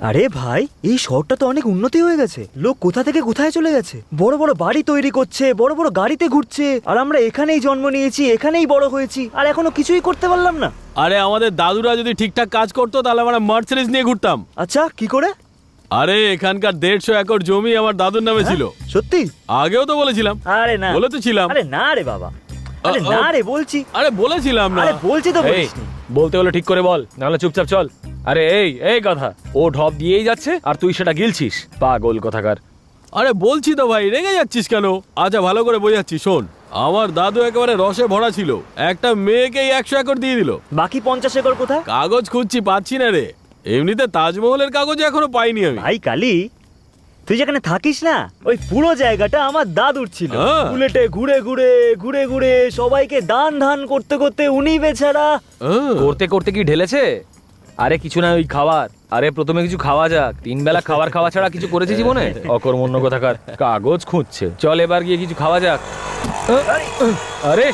আরে ভাই এই শহরটা তো অনেক উন্নতি হয়ে গেছে। লোক কোথা থেকে কোথায় চলে গেছে? বড় বড় বাড়ি তৈরি করছে বড় বড় গাড়িতে ঘুরছে আর আমরা এখানেই জন্ম নিয়েছি এখানেই বড় হয়েছি আর এখনও কিছুই করতে পারলাম না। আরে আমাদের দাদুরা যদি ঠিকঠাক কাজ করতো তাহলে আমরা মার্সিডিজ নিয়ে ঘুরতাম। আচ্ছা কি করে? আরে এখানকার দেড়শো একর জমি আমার দাদুর নামে ছিল। সত্যি? আগেও তো বলেছিলাম। আরে না। বলে তো ছিলাম। আরে না রে বাবা। আরে না রে বলছি। আরে বলেছিলাম না। আরে বলছি তো বলিসনি। বলতে হলে ঠিক করে বল নাহলে চুপচাপ চল। আরে এই এই কথা ও ঢপ দিয়েই যাচ্ছে আর তুই সেটা গিলছিস। পাগল কথাকার। আরে বলছি তো ভাই রেগে যাচ্ছিস কেন? আচ্ছা ভালো করে বোঝাচ্ছি শোন। আমার দাদু একেবারে রসে ভরা ছিল। একটা মেয়েকেই একশো একর দিয়ে দিল। বাকি পঞ্চাশ একর কোথায়? কাগজ খুঁজছি পাচ্ছি না রে। এমনিতে তাজমহলের কাগজ এখনও পাইনি আমি। ভাই কালি তুই যেখানে থাকিস না ওই পুরো জায়গাটা আমার দাদুর ছিল। হ্যাঁ। বুলেটে ঘুরে ঘুরে ঘুরে ঘুরে সবাইকে দান ধান করতে করতে উনি বেচারা আহ, করতে করতে কি ঢেলেছে? আরে কিছু না, ওই খাবার। আরে প্রথমে কিছু খাওয়া যাক। তিন বেলা খাবার খাওয়া ছাড়া কিছু করেছে জীবনে? অকর্মণ্য কথাকার। কাগজ খুঁজছে। চল এবার গিয়ে কিছু খাওয়া যাক। আরে,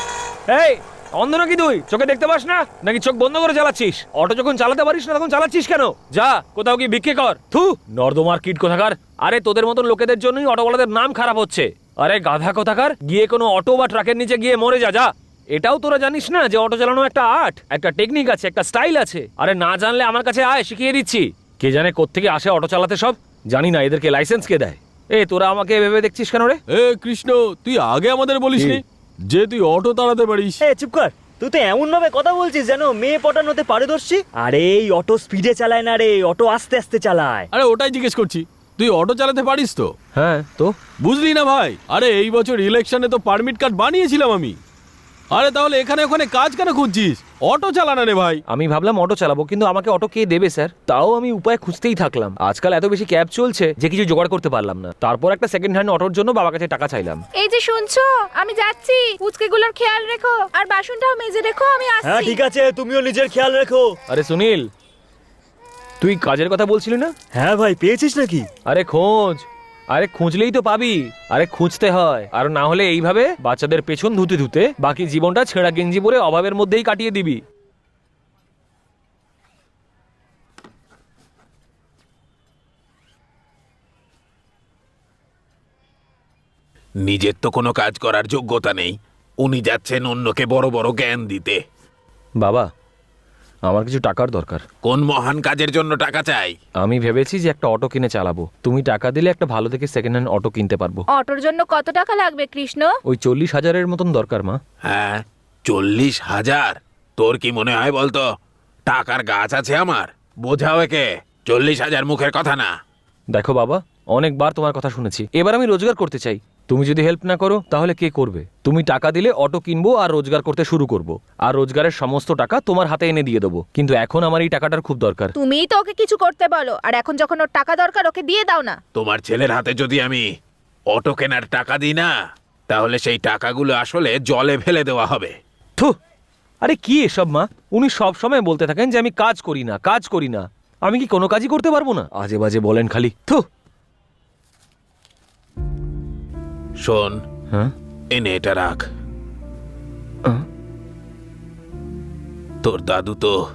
এই, অন্ধ নাকি তুই? চোখে দেখতে পাস না? নাকি চোখ বন্ধ করে চালাচ্ছিস? অটো যখন চালাতে পারিস না, তখন চালাচ্ছিস কেন? যা, কোথাও কি ভিক্ষে কর। থু নর্দমার কিট কোথাকার। আরে, তোদের মতন লোকেদের জন্যই অটোওয়ালাদের নাম খারাপ হচ্ছে। আরে, গাধা কোথাকার? গিয়ে কোনো অটো বা ট্রাকের নিচে গিয়ে মরে যা যা। এটাও তোরা জানিস না যে অটো চালানো একটা আর্ট? একটা টেকনিক আছে একটা স্টাইল আছে। আরে না জানলে আমার কাছে আয় শিখিয়ে দিচ্ছি। কে জানে কোত্থেকে আসে অটো চালাতে সব? জানি না এদেরকে লাইসেন্স কে দেয়? এ তোরা আমাকে ভেবে দেখছিস কেন রে? এ কৃষ্ণ তুই আগে আমাদের বলিস নি যে তুই অটো তাড়াতে পারিস। এ চুপ কর। তুই তো এমন ভাবে কথা বলছিস যেন মেয়ে পটানোতে পারদর্শী? আরে এই অটো স্পিডে চালায় না রে অটো আস্তে আস্তে চালায়। আরে ওটাই জিজ্ঞেস করছি। তুই অটো চালাতে পারিস তো? হ্যাঁ তো? বুঝলি না ভাই? আরে এই বছর ইলেকশনে তো পারমিট কার্ড বানিয়েছিলাম আমি। আরে তাহলে এখানে ওখানে কাজ কেন খুঁজছিস? অটো চালানা রে ভাই। আমি ভাবলাম অটো চালাবো কিন্তু আমাকে অটো কে দেবে স্যার? তাও আমি উপায় খুঁজতেই থাকলাম। আজকাল এত বেশি ক্যাব চলছে যে কিছু জোগাড় করতে পারলাম না। তারপর একটা সেকেন্ড হ্যান্ড অটোর জন্য বাবার কাছে টাকা চাইলাম। এই যে শুনছো আমি যাচ্ছি। পুচকেগুলোর খেয়াল রেখো আর বাসনটাও মেজে রেখো আমি হ্যাঁ আসছি ঠিক আছে তুমিও নিজের খেয়াল রেখো। আরে সুনীল তুই কাজের কথা বলছিলি না? হ্যাঁ ভাই পেয়েছিস নাকি? আরে খোঁজ। আরে খুঁজলেই তো পাবি। আরে খুঁজতে হয়। আর না হলে এইভাবে বাচ্চাদের পেছন ধুতে ধুতে বাকি জীবনটা ছেঁড়া গেঞ্জি পরে অভাবের মধ্যেই কাটিয়ে দিবি। নিজের তো কোনো কাজ করার যোগ্যতা নেই। উনি যাচ্ছেন অন্যকে বড় বড় জ্ঞান দিতে। বাবা আমার কিছু টাকার দরকার। কোন মহান কাজের জন্য টাকা চাই? আমি ভেবেছি যে একটা অটো কিনে চালাবো। তুমি টাকা দিলে একটা ভালো থেকে সেকেন্ড হ্যান্ড অটো কিনতে পারব। অটোর জন্য কত টাকা লাগবে কৃষ্ণ? ওই চল্লিশ হাজারের মতন দরকার মা। হ্যাঁ চল্লিশ হাজার? তোর কি মনে হয় বলতো? টাকার গাছ আছে আমার। বোঝাও একে। চল্লিশ হাজার মুখের কথা না। দেখো বাবা অনেকবার তোমার কথা শুনেছি। এবার আমি রোজগার করতে চাই। তুমি যদি হেল্প না করো তাহলে কে করবে? তুমি টাকা দিলে অটো কিনবো আর রোজগার করতে শুরু করব। আর রোজগারের সমস্ত টাকা তোমার হাতে এনে দিয়ে দেবো। কিন্তু এখন আমার এই টাকাটার খুব দরকার। তুমিই তো ওকে কিছু করতে বলো আর এখন যখন ওর টাকা দরকার ওকে দিয়ে দাও না। তোমার ছেলের হাতে যদি আমি অটো কেনার টাকা দিই না তাহলে সেই টাকাগুলো আসলে জলে ফেলে দেওয়া হবে। থু! আরে কি এসব মা? উনি সব সময় বলতে থাকেন যে আমি কাজ করি না কাজ করি না। আমি কি কোনো কাজই করতে পারব না? আজে বাজে বলেন খালি। থু! শোন। হ্যাঁ? এনে এটা রাখ। তোর দাদু তো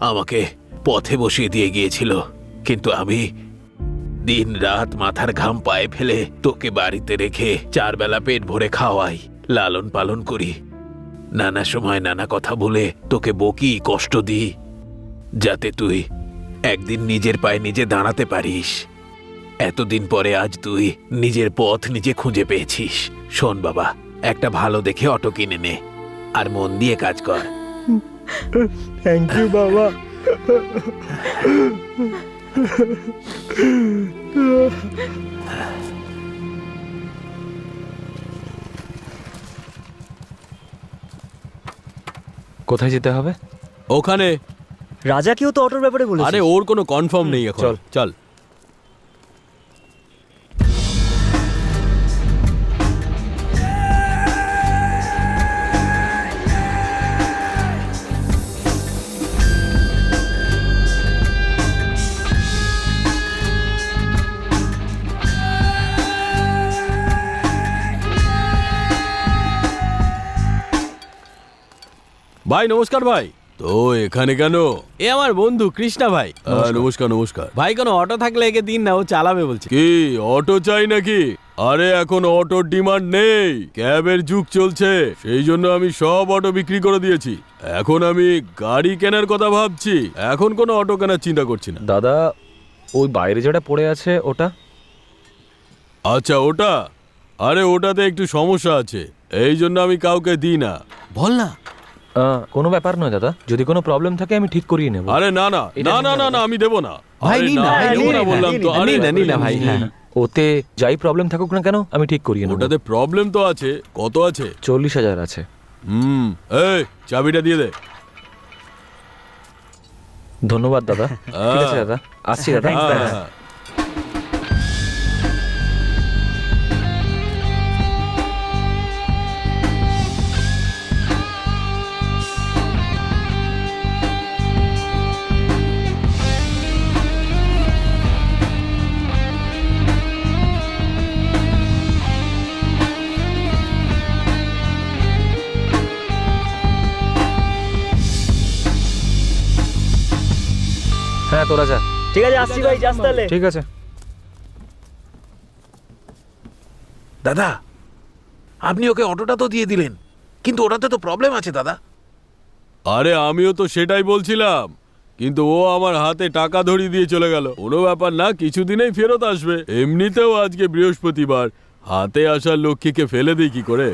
আমাকে পথে বসিয়ে দিয়ে গিয়েছিল কিন্তু আমি দিন রাত মাথার ঘাম পায়ে ফেলে তোকে বাড়িতে রেখে চার বেলা পেট ভরে খাওয়াই লালন পালন করি। নানা সময় নানা কথা বলে তোকে বকি কষ্ট দিই যাতে তুই একদিন নিজের পায়ে নিজে দাঁড়াতে পারিস। এতদিন পরে আজ তুই নিজের পথ নিজে খুঁজে পেয়েছিস। শোন বাবা একটা ভালো দেখে অটো কিনে নে আর মন দিয়ে কাজ কর। থ্যাংক ইউ বাবা। কোথায় যেতে হবে? ওখানে। রাজাকেও তো অটোর ব্যাপারে বলেছে আরে ওর কোনো কনফার্ম নেই এখন। চল। চল। ভাই নমস্কার ভাই। তো এখানে কেন? এ আমার বন্ধু কৃষ্ণা ভাই। নমস্কার নমস্কার। ভাই কোনো অটো থাকলে একে দিন না ও চালাবে বলছে। কি অটো চাই নাকি? আরে এখন অটোর ডিমান্ড নেই। ক্যাবের যুগ চলছে। সেই জন্য আমি সব অটো বিক্রি করে দিয়েছি। এখন আমি গাড়ি কেনার কথা ভাবছি। এখন কোনো অটো কেনার চিন্তা করছি না। দাদা ওই বাইরে যেটা পড়ে আছে ওটা? আচ্ছা ওটা? আরে ওটাতে একটু সমস্যা আছে। এই জন্য আমি কাউকে দিই না। বল না। কোনো ব্যাপার নয় দাদা। যদি কোনো প্রবলেম থাকে আমি ঠিক করিয়ে নেব। আরে না না না না না, না না আমি দেবো না। ভাই, না, না, ভাই, আমি না না, বললাম তো। আরে না, নিন না, ভাই, হ্যাঁ। ওতে যাই প্রবলেম থাকুক না কেন আমি ঠিক করিয়ে নেব। ওটাতে প্রবলেম তো আছে। কত আছে? চল্লিশ হাজার আছে। হুম এই চাবিটা দিয়ে দে। ধন্যবাদ দাদা। ঠিক আছে দাদা। আসছি দাদা। হ্যাঁ। তোরা যা। ঠিক আছে আসছি ভাই যাস তাহলে। ঠিক আছে। দাদা আপনি ওকে অটোটা তো দিয়ে দিলেন কিন্তু ওটাতে তো প্রবলেম আছে দাদা। আরে আমিও তো সেটাই বলছিলাম। কিন্তু ও আমার হাতে টাকা ধরিয়ে দিয়ে চলে গেল। কোনো ব্যাপার না কিছুদিনেই ফেরত আসবে। এমনিতেও আজকে বৃহস্পতিবার। হাতে আসা লক্ষ্মীকে ফেলে দিই কি করে?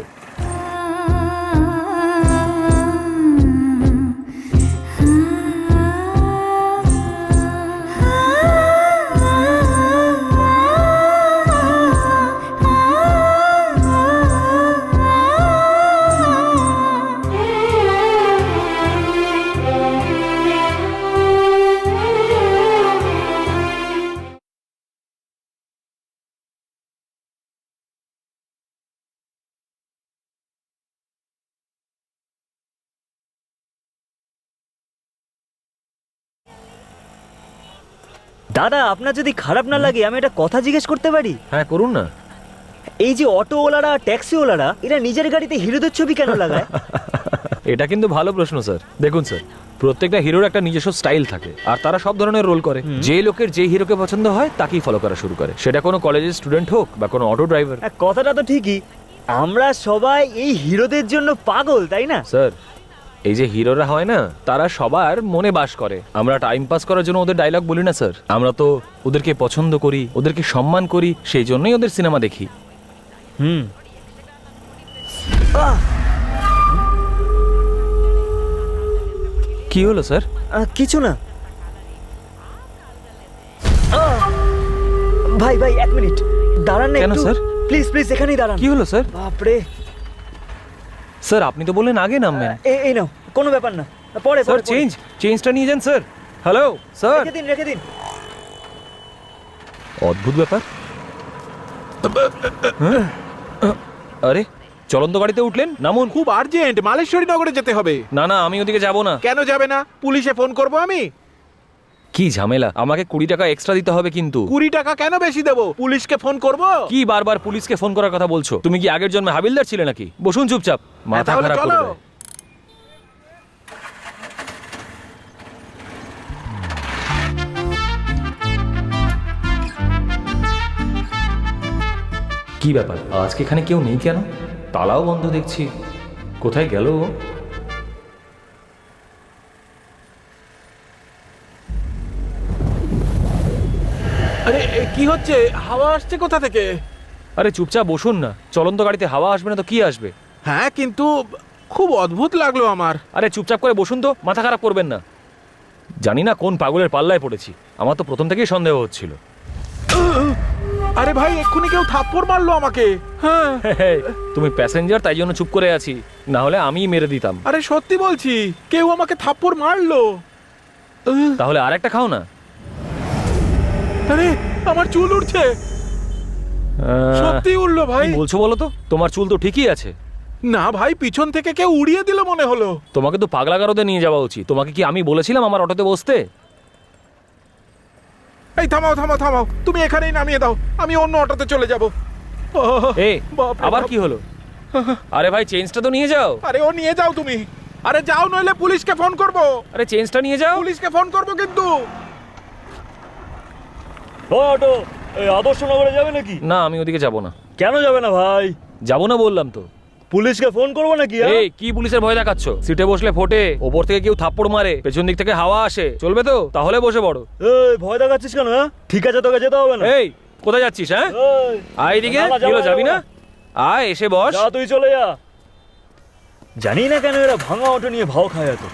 দাদা আপনার যদি খারাপ না লাগে আমি একটা কথা জিজ্ঞেস করতে পারি? হ্যাঁ করুন না। এই যে অটোওয়ালারা ট্যাক্সিওয়ালারা এরা নিজের গাড়িতে হিরোদের ছবি কেন লাগায়? এটা কিন্তু ভালো প্রশ্ন স্যার। দেখুন স্যার প্রত্যেকটা হিরোর একটা নিজস্ব স্টাইল থাকে আর তারা সব ধরনের রোল করে। যে লোকের যে হিরোকে পছন্দ হয় তাকেই ফলো করা শুরু করে। সেটা কোনো কলেজের স্টুডেন্ট হোক বা কোনো অটো ড্রাইভার হ্যাঁ, কথাটা তো ঠিকই। আমরা সবাই এই হিরোদের জন্য পাগল তাই না? স্যার এই যে হিরোরা হয় না তারা সবার মনে বাস করে। আমরা টাইম পাস করার জন্য ওদের ডায়লগ বলি না স্যার আমরা তো ওদেরকে পছন্দ করি ওদেরকে সম্মান করি সেই জন্যই ওদের সিনেমা দেখি। হুম। কি হলো স্যার আহ, কিছু না। আহ! ভাই ভাই এক মিনিট। দাঁড়ান না কেন, স্যার? প্লিজ প্লিজ এখানেই দাঁড়ান। কি হলো স্যার বাপরে। স্যার আপনি তো বললেন আগে নামবেন। এ- এই নাও কোনো ব্যাপার না। পরে স্যার পরে, পরে। চেঞ্জ চেঞ্জটা নিয়ে যান স্যার হ্যালো স্যার রেখে দিন রেখে দিন। অদ্ভুত ব্যাপার। হ্যাঁ? আরে চলন্ত গাড়িতে উঠলেন? নামুন। খুব আর্জেন্ট মালেশ্বরী নগরে যেতে হবে। না না আমি ওদিকে যাব না। কেন যাবে না? পুলিশে ফোন করব আমি। কি ঝামেলা? আমাকে কুড়ি টাকা এক্সট্রা দিতে হবে কিন্তু। কুড়ি টাকা কেন বেশি দেবো? পুলিশকে ফোন করব? কি বারবার পুলিশকে ফোন করার কথা বলছো? তুমি কি আগের জন্মে হাবিলদার ছিলে নাকি? বসুন চুপচাপ। মাথা তাহলে খারাপ করে চলো। দেয়। কি ব্যাপার? আজকে এখানে কেউ নেই কেন? তালাও বন্ধ দেখছি। কোথায় গেল ও? কি হচ্ছে? হাওয়া আসছে কোথা থেকে? আরে চুপচাপ বসুন না। চলন্ত গাড়িতে হাওয়া আসবে না তো কি আসবে? হ্যাঁ কিন্তু খুব অদ্ভুত লাগল আমার। আরে চুপচাপ করে বসুন তো মাথা খারাপ করবেন না। জানি না কোন পাগলের পাল্লায় পড়েছি। আমার তো প্রথম থেকেই সন্দেহ হচ্ছিল। আরে ভাই এক্ষুনি কেউ থাপ্পড় মারলো আমাকে। হ্যাঁ। তুমি প্যাসেঞ্জার তাই জন্য চুপ করে আছি। না হলে আমিই মেরে দিতাম। আরে সত্যি বলছি কেউ আমাকে থাপ্পড় মারলো। তাহলে আর একটা খাও না। আরে আমার চুল উঠছে সত্যি উঠল ভাই। বলছো বলো তো? তোমার চুল তো ঠিকই আছে। না ভাই পিছন থেকে কেউ উড়িয়ে দিল মনে হলো। তোমাকে তো নিয়ে যাওয়া উচিত। তোমাকে কি আমি বলেছিলাম আমার অটোতে বসতে? এই থামাও থামাও থামাও। তুমি এখানেই নামিয়ে দাও। আমি অন্য অটোতে চলে যাব। এ আবার কি হলো? আরে ভাই চেঞ্জটা তো নিয়ে যাও। আরে ও নিয়ে যাও তুমি। আরে যাও নইলে পুলিশকে ফোন করব। আরে চেঞ্জটা নিয়ে যাও। পুলিশকে ফোন করব কিন্তু। ও অটো আদর্শনগরে যাবে নাকি? না আমি ওদিকে যাব না। কেন যাবে না ভাই? যাব না বললাম তো। পুলিশকে ফোন করব নাকি হ্যাঁ? এই কি পুলিশের ভয় দেখাচ্ছ? সিটে বসলে ফোটে ওপর থেকে কেউ থাপ্পড় মারে পেছন দিক থেকে হাওয়া আসে। চলবে তো? তাহলে বসে পড়ো। এই ভয় দেখাচ্ছিস কেন হ্যাঁ? ঠিক আছে তোকে যেতে হবে না। এই কোথায় যাচ্ছিস হ্যাঁ? আয় এদিকে যাব, না। আয় এসে বস। যা তুই চলে যা। জানি না কেন এরা ভাঙা অটো নিয়ে ভাও খায় এত।